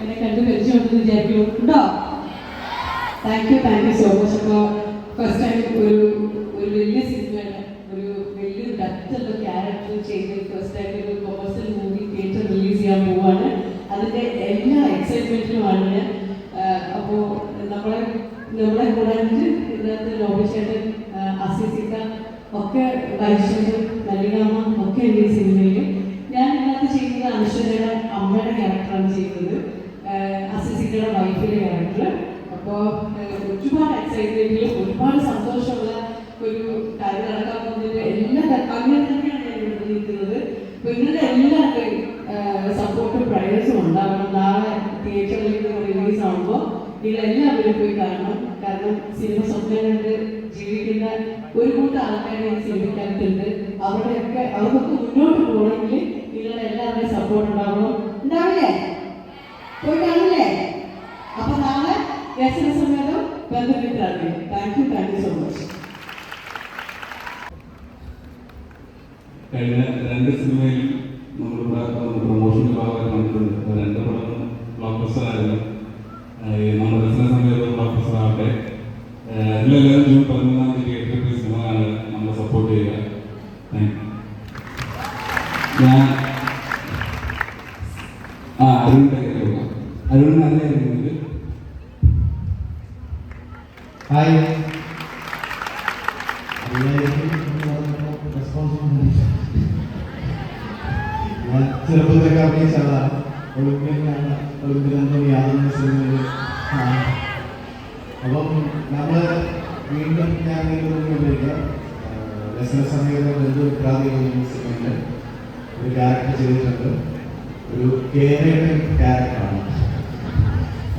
എന്നെ പരിചയമുണ്ടെന്ന് so much first time ഒരു ഒരു വലിയ ഒരു വലിയ ഫസ്റ്റ് ടൈം ഒരു മൂവി റിലീസ് ചെയ്യാൻ പോവാണ്. എല്ലാ അപ്പോൾ നമ്മളെ നമ്മളെ ഒക്കെ വൈശ്വരൻ നലിനാമ ഒക്കെ ഉണ്ട് ഈ സിനിമയിൽ ഞാൻ ഇതിനകത്ത് ചെയ്യുന്നത് അനുശ്വരയുടെ അമ്മയുടെ ക്യാരക്ടറാണ് ചെയ്യുന്നത്. അസിസിന്റെ വൈഫിലെ ക്യാരക്ടർ അപ്പോൾ ഒരുപാട് എക്സൈറ്റ്മെന്റിലും ഒരുപാട് സന്തോഷമുള്ള ഒരു കാര്യം നടക്കാൻ പോകുന്നതിന്റെ എല്ലാ അങ്ങനെ തന്നെയാണ് ഞാൻ ഇവിടെ നിൽക്കുന്നത്. അപ്പോൾ ഇവരുടെ എല്ലാവരുടെയും സപ്പോർട്ടും പ്രയേഴ്സും ഉണ്ടാവണം. നാളെ തിയേറ്ററിലേക്ക് റിലീസ് ആകുമ്പോൾ നിങ്ങളെല്ലാവരും പോയി കാണണം കാരണം സിനിമ സ്വപ്നം കണ്ട് ജീവിക്കുന്ന ഒരു കൂട്ടം ആൾക്കാർ ഈ സിനിമയ്ക്കകത്തുണ്ട് അവരുടെയൊക്കെ അവർക്കൊക്കെ മുന്നോട്ട് പോകണമെങ്കിൽ നിങ്ങളുടെ എല്ലാവരുടെയും സപ്പോർട്ട് ഉണ്ടാവണം ഉണ്ടാവില്ലേ പോയി കാണില്ലേ അപ്പൊ നാളെ രസന സമേതം ബന്ധുമിത്രാണ് thank you thank you so much കഴിഞ്ഞ രണ്ട് സിനിമയിൽ നമ്മൾ പ്രൊമോഷന്റെ ഭാഗമായി കണ്ടിട്ടുണ്ട്. രണ്ട് പടം ബ്ലോക്ക് ബസ്റ്റർ നമ്മുടെ ബിസിനസ് സമയത്ത് ബ്ലോക്ക് ബസ്റ്റർ ആവട്ടെ. ഏഹ് എല്ലാവരും ജൂൺ പതിമൂന്നാം തീയതി തിയേറ്ററിൽ കാണുക നമ്മളെ സപ്പോർട്ട് ചെയ്യുക. ഞാൻ ആ അരുണിന്റെ അരുൺ കൊടുക്കാം ഹായ് ചെറുപ്പത്തിലൊക്കെ അഭിനയിച്ച ആളാണ് ഒളിമ്പ്യനാണ് ഒളിമ്പ്യൻ യാതൊരു സിനിമയിൽ അപ്പം നമ്മൾ വീണ്ടും ഞാൻ ഉപയോഗിക്കാം രസന സമയത്ത് ബന്ധു പ്രാതിനിധ്യം സിനിമയിൽ ഒരു ക്യാരക്ടർ ചെയ്തിട്ടുണ്ട് ഒരു കേരള ക്യാരക്ടറാണ്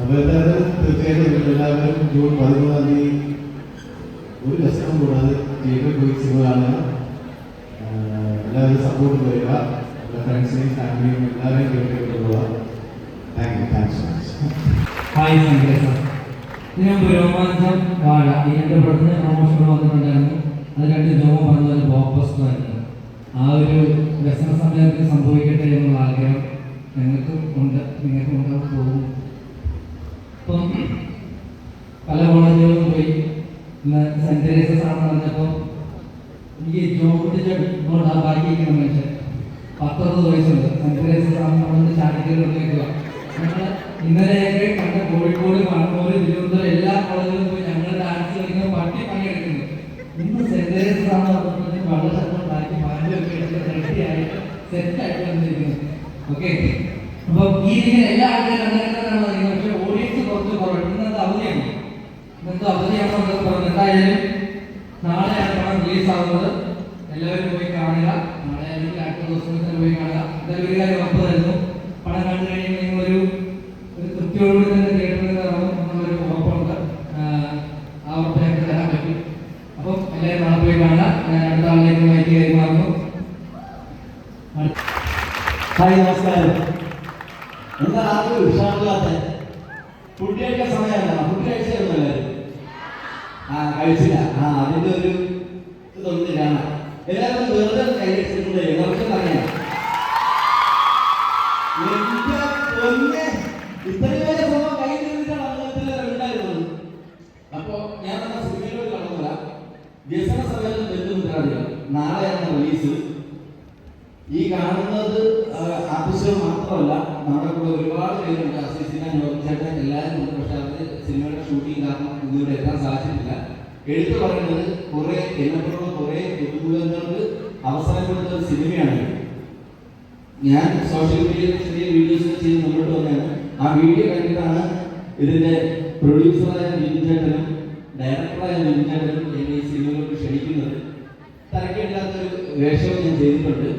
അപ്പോൾ എന്തായാലും തീർച്ചയായിട്ടും എല്ലാവരും ജൂൺ പതിമൂന്നാം തീയതി ഒരു ലക്ഷണം കൂടാതെ തിയേറ്ററിൽ പോയി സിനിമ കാണുക. എല്ലാവരും സപ്പോർട്ട് തരിക ഫ്രണ്ട്സിനെയും ഫാമിലിയും എല്ലാവരെയും തിയേറ്ററിൽ കൊണ്ടുപോകുക thank you thanks so much hi ഇതിനു മുമ്പ് രോമാഞ്ചം വാഴ ഈ രണ്ട് പടത്തിന് പ്രൊമോഷൻ വന്നിട്ടുണ്ടായിരുന്നു. അത് രണ്ട് ജോമ പറഞ്ഞ ഒരു ബ്ലോക്ക് ആ ഒരു വ്യസന സമയത്ത് സംഭവിക്കട്ടെ എന്നുള്ള ആഗ്രഹം ഞങ്ങൾക്കും ഉണ്ട്. നിങ്ങൾക്കും ഉണ്ടാവും പോകും. ഇപ്പം പല കോളേജുകളും പോയി ഇന്ന് സെന്റ് തെരേസസ് ആണെന്ന് പറഞ്ഞപ്പോൾ എനിക്ക് ജോബ് ഇങ്ങോട്ട് ആ ഇരിക്കണം മനുഷ്യൻ പത്തൊമ്പത് വയസ്സുണ്ട്. സെന്റ് തെരേസസ് ആണെന്ന് പറഞ്ഞ് ചാടിക്കറി കൊണ്ടേക്കുക ഞങ്ങൾ ഇന്നലെയൊക്കെ കണ്ട കോഴിക്കോട് കണ്ണൂർ തിരുവനന്തപുരം എല്ലാ കോളേജിലും പോയി ഞങ്ങൾ ഡാൻസ് കളിക്കുന്ന പട്ടി പണിയെടുക്കുന്നു. ഇന്ന് സെന്റ് തെരേസസ് ആണെന്ന് പറഞ്ഞിട്ട് വളരെ ശബ്ദം ബാക്കി പാലൊക്കെ എടുത്ത് റെഡിയായിട്ട് സെറ്റായിട്ട് വന്നിരിക്കുന്നു. ഓക്കെ അപ്പോൾ ഈ ഇരിക്കുന്ന എല്ലാ ആൾക്കാരും അങ്ങനെ തന്നെയാണ് പക്ഷേ കുറവാണ് ഇന്നത്തെ അവധിയാണ് ഇന്നത്തെ അവധിയാണോ എന്നൊക്കെ പറഞ്ഞു എന്തായാലും നാളെയാണ് പണം റിലീസ് ആവുന്നത് എല്ലാവരും പോയി കാണുക. നാളെ അല്ലെങ്കിൽ അടുത്ത ദിവസം തന്നെ പോയി കാണുക. എന്തായാലും ഒരു കാര്യം ഉറപ്പ് തരുന്നു പണം കണ്ടു കഴിയുമ്പോൾ നിങ്ങളൊരു ഒരു തൃപ്തിയോടുകൂടി തന്നെ തിയേറ്ററിൽ ഇറങ്ങും എന്നുള്ളൊരു ഉറപ്പുണ്ട് ആഹ് ആ ഉറപ്പ് ഞങ്ങൾക്ക് തരാൻ പറ്റും അപ്പം എല്ലാവരും നാളെ പോയി കാണുക ഞാൻ അടുത്ത ആളിലേക്ക് മൈക്ക് കൈമാറുന്നു അടുത്ത ഹായ് നമസ്കാരം എന്താ ആർക്കും ഉഷാറില്ലാത്ത ഫുഡ് കഴിക്കാൻ സമയമല്ല ഫുഡ് കഴിച്ചായിരുന്നു എല്ലാവരും ആ ആ അതിന്റെ ഒരു ഇതൊന്നും എല്ലാവരും വെറുതെ കൈവച്ചിട്ടുണ്ട് എന്റെ പൊന്നെ ഇത്രയും വലിയ സംഭവം കയ്യിൽ നിന്നിട്ടാണ് അദ്ദേഹത്തിന് ഉണ്ടായിരുന്നത് അപ്പോ ഞാൻ എന്ന സിനിമയിലോട്ട് കടന്നില്ല വ്യസന സമയത്ത് ബന്ധുമിത്രാദികൾ നാളെയാണ് റിലീസ് ഈ കാണുന്നത് ആർട്ടിസ്റ്റുകൾ മാത്രമല്ല നമ്മുടെ കൂടെ ഒരുപാട് പേരുണ്ട്. അസിസിന ചേട്ടൻ എല്ലാവരും ഉണ്ട്. പക്ഷെ അവർ സിനിമയുടെ ഷൂട്ടിംഗ് കാരണം ഇന്നിവിടെ എത്താൻ സാധിച്ചിട്ടില്ല. എടുത്തു പറയുന്നത് കുറെ എന്നെപ്പോലുള്ള കുറെ പുതുമുഖങ്ങൾക്ക് അവസരം കൊടുത്ത ഒരു സിനിമയാണ് ഞാൻ സോഷ്യൽ മീഡിയയിൽ ചെറിയ വീഡിയോസ് ചെയ്ത് മുന്നോട്ട് വന്നതാണ്. ആ വീഡിയോ കണ്ടിട്ടാണ് ഇതിന്റെ പ്രൊഡ്യൂസറായ ബിന്ദുചേട്ടനും ഡയറക്ടറായ ബിന്ദുചേട്ടനും ചേട്ടനും എന്നെ ഈ സിനിമകൾക്ക് ക്ഷണിക്കുന്നത്. തരക്കേണ്ടാത്തൊരു വേഷവും ഞാൻ ചെയ്തിട്ടുണ്ട്.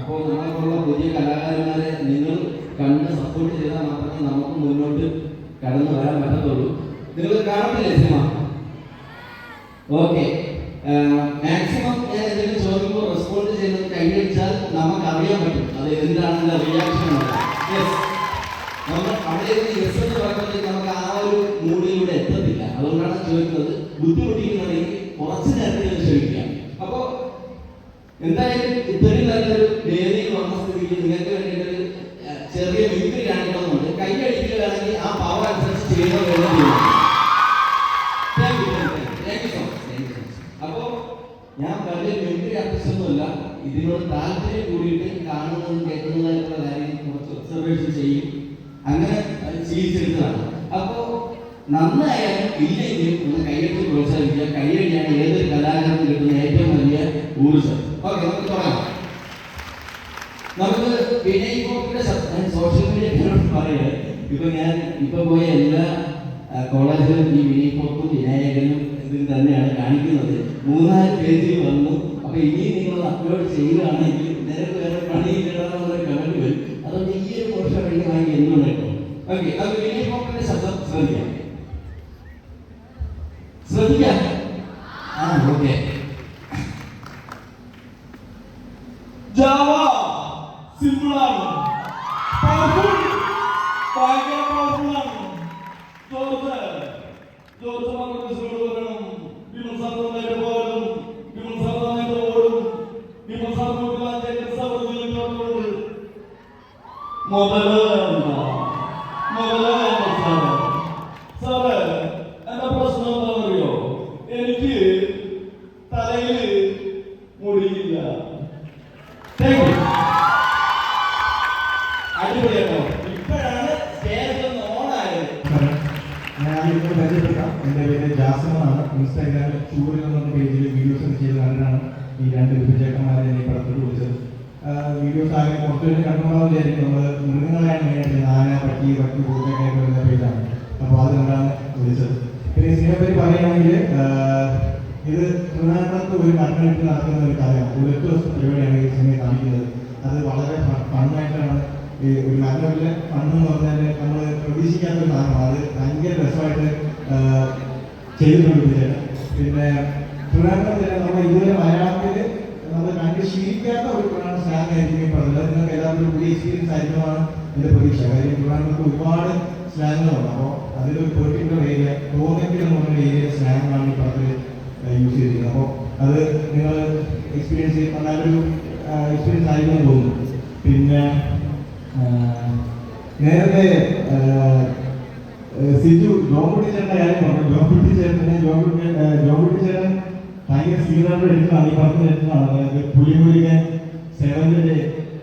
അപ്പോൾ നമ്മളെപ്പോലുള്ള പുതിയ കലാകാരന്മാരെ നിങ്ങൾ കണ്ട് സപ്പോർട്ട് ചെയ്താൽ മാത്രമേ നമുക്ക് മുന്നോട്ട് കടന്നു വരാൻ പറ്റത്തുള്ളൂ. നിങ്ങൾ കാണത്തില്ലേ സിനിമ? ഓക്കെ മാക്സിമം ഞാൻ എന്തെങ്കിലും ചോദിക്കുമ്പോൾ റെസ്പോണ്ട് ചെയ്യുന്നത് കൈയടിച്ചാൽ നമുക്ക് അറിയാൻ പറ്റും. അത് എന്താണ് റിയാക്ഷൻ നമ്മൾ അവിടെ ഇരുന്ന് എന്ന് പറയുമ്പോഴത്തേക്ക് നമുക്ക് ആ ഒരു മൂഡിലൂടെ എത്തത്തില്ല. അതുകൊണ്ടാണ് ചോദിക്കുന്നത്. ബുദ്ധിമുട്ടിക്കുന്നുണ്ടെങ്കിൽ കുറച്ച് നേരത്തിൽ ക്ഷമിക്കാം അപ്പോൾ എന്തായാലും ഇത്രയും നല്ലൊരു വേദിയിൽ വന്ന സ്ഥിതിക്ക് നിങ്ങൾക്ക് വേണ്ടിയിട്ട് ചെറിയ മിമിക്രി കാണിക്കണമെന്നുണ്ട്. കൈയടിക്കുകയാണെങ്കിൽ ആ പവർ അനുസരിച്ച് ചെയ്യണം ഇതിനോട് താല്പര്യം കൂടിയിട്ട് കാണുന്നതും കേൾക്കുന്നതായിട്ടുള്ള കാര്യം കുറച്ച് ഒബ്സർവേഷൻ ചെയ്യും. അങ്ങനെ ശീലിച്ചെടുത്തതാണ്. അപ്പോ നന്നായാലും ഇല്ലെങ്കിലും ഒന്ന് കൈയടിച്ച് പ്രോത്സാഹിപ്പിക്കുക. കൈയടിയാണ് ഏതൊരു കലാകാരനും കിട്ടുന്ന ഏറ്റവും വലിയ ഊർജം ഓക്കെ നമുക്ക് തുടങ്ങാം. നമുക്ക് ഗോപിയുടെ ശബ്ദം. സോഷ്യൽ മീഡിയ പറയുക ഇപ്പൊ ഞാൻ ഇപ്പൊ പോയ എല്ലാ കോളേജിലും ഈ വിനയ് പോപ്പും വിനായകനും ഇതിൽ തന്നെയാണ് കാണിക്കുന്നത്. മൂന്നാൽ പേജിൽ വന്നു അപ്പൊ ഇനി നിങ്ങൾ അപ്ലോഡ് ചെയ്യുകയാണെങ്കിൽ നേരെ വേറെ പണിയില്ലാതെ കമന്റ് വരും അതുകൊണ്ട് ഈ ഒരു പോർഷൻ വഴി വാങ്ങി കേട്ടോ ഓക്കെ അത് ശബ്ദം ശ്രദ്ധിക്കാം. ശ്രദ്ധിക്കാം. വീഡിയോസ് ആകെ കുറച്ചുകൂടി കണ്ടുകൊണ്ടാവും വിചാരിക്കും നമ്മൾ മൃഗങ്ങളെയാണ് മെയിനായിട്ട് ആന പട്ടി പട്ടി ആയിട്ട് വരുന്ന പേജാണ് അപ്പോൾ അത് കണ്ടാണ് വിളിച്ചത്. പിന്നെ ഇതിനെ പറ്റി പറയുകയാണെങ്കിൽ ഇത് ട്രിവാൻഡ്രത്ത് ഒരു കർമ്മത്തിൽ നടക്കുന്ന ഒരു കഥയാണ്. ഒരു എട്ട് ദിവസത്തെ പരിപാടിയാണ് ഈ സിനിമയെ കാണിക്കുന്നത്. അത് വളരെ ഫണ്ണായിട്ടാണ് ഈ ഒരു നല്ലൊരു ഫണ്ണ് എന്ന് പറഞ്ഞാൽ നമ്മൾ പ്രതീക്ഷിക്കാത്ത ഒരു സാധനമാണ്. അത് ഭയങ്കര രസമായിട്ട് ചെയ്തിട്ടുണ്ട് പിന്നെ ട്രിവാൻഡ്രത്തിൽ നമ്മൾ ഇതുവരെ മലയാളത്തിൽ നമ്മൾ കണ്ട് ശീലിക്കാത്ത ഒരു സ്ലാങ് എക്സ്പീരിയൻസ് ആയിരിക്കുമെന്നാണ് എന്റെ പ്രതീക്ഷ. കാര്യം ട്രിവാൻഡ്രത്ത് ഒരുപാട് സ്ലാങ്ങുകളുണ്ട്. അപ്പോൾ അതിലൊരു പെർട്ടിക്കുലർ ഏരിയ തോന്നിക്കുന്ന എന്ന് പറഞ്ഞ ഏരിയ സ്ലാങ്ങാണ് ഈ പടത്തിൽ യൂസ് ചെയ്തിരിക്കുന്നത്. അപ്പോൾ അത് നിങ്ങൾ എക്സ്പീരിയൻസ് ചെയ്ത് നല്ലൊരു എക്സ്പീരിയൻസ് ആയിരിക്കുമെന്ന് തോന്നുന്നു. പിന്നെ നേരത്തെ സിജു ജോംകുട്ടി ചേട്ടന്റെ കാര്യം പറഞ്ഞു. ജോംകുട്ടി ചേട്ടനെ ജോംകുട്ടി ജോംകുട്ടി ചേട്ടൻ ഭയങ്കര സീനിയർ എടുത്തതാണ് ഈ പറഞ്ഞ എടുത്തതാണ് അതായത് പുലിമുരുകൻ സെവന്റെ ഡേ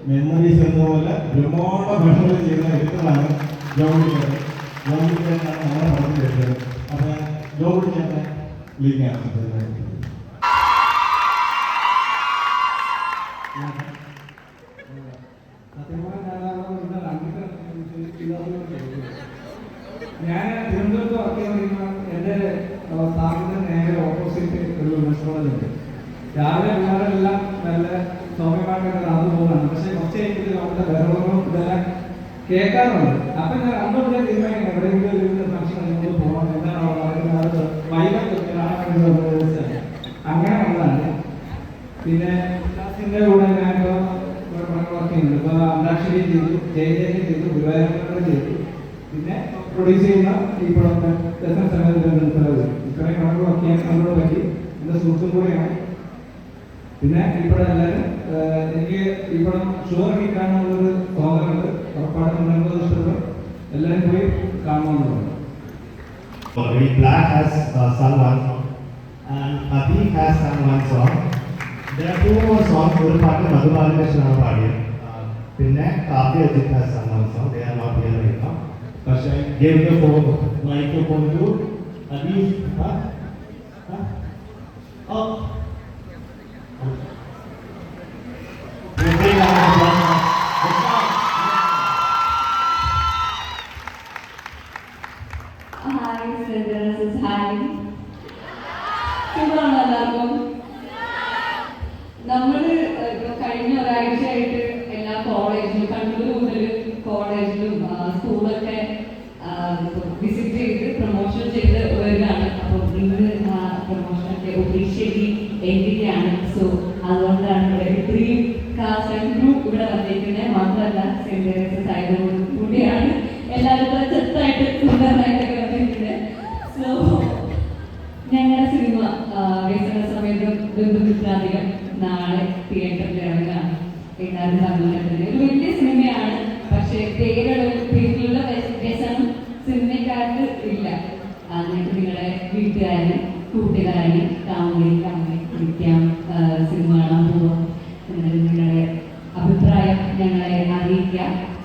മെമ്മറീസ് എന്നതുപോലെ ഒരുപാട് ഭക്ഷണം ചെയ്യുന്ന ചേട്ടൻ ജോൺകുട്ടി ചേട്ടനാണ് നമ്മുടെ പടത്തിൽ എടുത്തത് അപ്പോൾ ജോൺകുട്ടി ചേട്ടനെ വിളിക്കുകയാണ് ഞാൻ തിരുവനന്തപുരത്ത് വർക്ക് ചെയ്യുന്ന എന്റെ സ്ഥാപനത്തിന് നേരെ ഓപ്പോസിറ്റ് ഒരു വിമൻസ് കോളേജ് ഉണ്ട് രാവിലെ പിള്ളേരെല്ലാം നല്ല സൗമ്യമായിട്ടൊക്കെ നടന്നു പോകുന്നതാണ് പക്ഷേ കുറച്ച് കഴിഞ്ഞിട്ട് നമ്മുടെ ബഹളങ്ങളും ഇതെല്ലാം കേൾക്കാറുണ്ട് അപ്പം ഞാൻ അന്ന് മുതലേ തീരുമാനിക്കണം എവിടെയെങ്കിലും ഒരു ഇരുന്ന് ഫംഗ്ഷൻ നമ്മൾ പോകണം എന്താണ് അവിടെ നടക്കുന്നത് വൈകിട്ട് കാണാൻ വേണ്ടി വന്നത് വെച്ചാൽ അങ്ങനെ വന്നതാണ് പിന്നെ ക്ലാസിന്റെ കൂടെ ഞാനിപ്പോൾ ഇവിടെ വർക്ക് ചെയ്യുന്നുണ്ട് ഇപ്പോൾ അന്താക്ഷരി ചെയ്തു ജയജയം ചെയ്തു ഗുരുവായൂർ ചെയ്തു പിന്നെ പ്രൊഡ്യൂസ് ചെയ്യുന്ന ഈ പടം രസം സമയത്ത് ഇത്രയും പടങ്ങൾ വർക്ക് ചെയ്യാൻ പറ്റി എന്റെ സുഹൃത്തും കൂടെയാണ്. പിന്നെ ഈ പടം എല്ലാവരും എനിക്ക് ഈ പടം ഷുവർ ഹിറ്റാണെന്നുള്ളൊരു തോന്നലുണ്ട് ഉറപ്പായിട്ടും നിങ്ങൾക്ക് ഇഷ്ടപ്പെടും. എല്ലാവരും പോയി കാണണമെന്നുള്ളത് Already Black has uh, sung one song and Ati has sung one song. There are two more songs. ഒരു പാട്ട് മധുബാലകൃഷ്ണനാണ് പാടിയത്. പിന്നെ Kavya Ajith has sung one song. പക്ഷേ give the phone microphone to Ati. Huh? Huh? Oh. We bring our applause. Experiences ആയതുകൊണ്ട് കൂടിയാണ്. എല്ലാവരും ചെറുതായിട്ട് സുന്ദരമായിട്ടൊക്കെ വന്നിട്ടുണ്ട്. സോ ഞങ്ങളുടെ സിനിമ വേസന സമയത്ത് ബന്ധുമിത്രാധികം നാളെ തിയേറ്ററിൽ ഇറങ്ങാം എല്ലാവരും സമ്മതത്തിന് ഒരു വലിയ സിനിമയാണ്. പക്ഷേ പേരുള്ള പേരിലുള്ള വ്യത്യാസം സിനിമക്കാർക്ക് ഇല്ല. അതിനൊക്കെ നിങ്ങളെ വീട്ടുകാരൻ കൂട്ടുകാരൻ കാമുകി കാമുകി വിളിക്കാം സിനിമ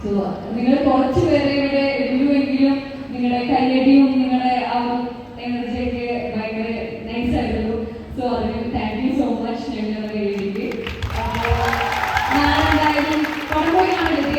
സോ നിങ്ങൾ കുറച്ച് പേരെ ഇവിടെ ഉള്ളുവെങ്കിലും നിങ്ങളുടെ കയ്യടിയും നിങ്ങളുടെ ആ എനർജിയൊക്കെ ഭയങ്കര നൈസ് ആയിരുന്നു. സോ അതിന് താങ്ക് യു സോ മച്ച് ഞങ്ങളുടെ വേദിക്ക് ഞാൻ എന്തായാലും തിയേറ്ററിൽ കാണില്ലേ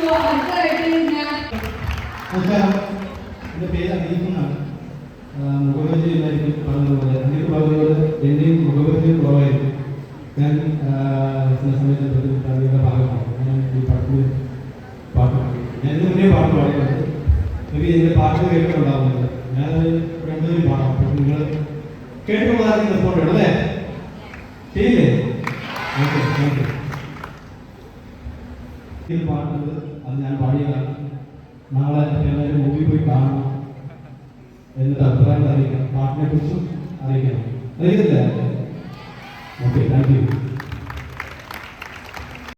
സോ അടുത്തതായിട്ട് ഞാൻ എന്റെ പേര് അറിയിക്കുന്നതാണ് മുഖപരിചയം ഇല്ലായിരിക്കും പറഞ്ഞതുപോലെ അനീഫ് പറഞ്ഞതുപോലെ എന്റെയും മുഖപരിചയം കുറവായിരിക്കും ഞാൻ ചില സമയത്ത് പ്രതിയുടെ ഭാഗമാണ് ഞാൻ ഈ പടത്തിൽ പാട്ട് പാടി ഞാൻ മുന്നേ പാട്ട് പാടിയിട്ടുണ്ട് എനിക്ക് എന്റെ പാട്ട് കേട്ടിട്ടുണ്ടാവുന്നത് ഞാൻ രണ്ടുപേരും പാടാം പക്ഷെ നിങ്ങൾ കേട്ടിട്ടുള്ളതായിരിക്കും റെസ്പോണ്ട് ചെയ്യണം അല്ലേ ശരിയില്ലേ ഓക്കെ താങ്ക് യു അത് ഞാൻ പാടിയതാണ് നാളെ എല്ലാവരും മൂവി പോയി കാണണം എന്നിട്ട് അഭിപ്രായം അറിയിക്കണം പാട്ടിനെ കുറിച്ചും അറിയിക്കണം അറിയില്ല ഓക്കെ താങ്ക് യു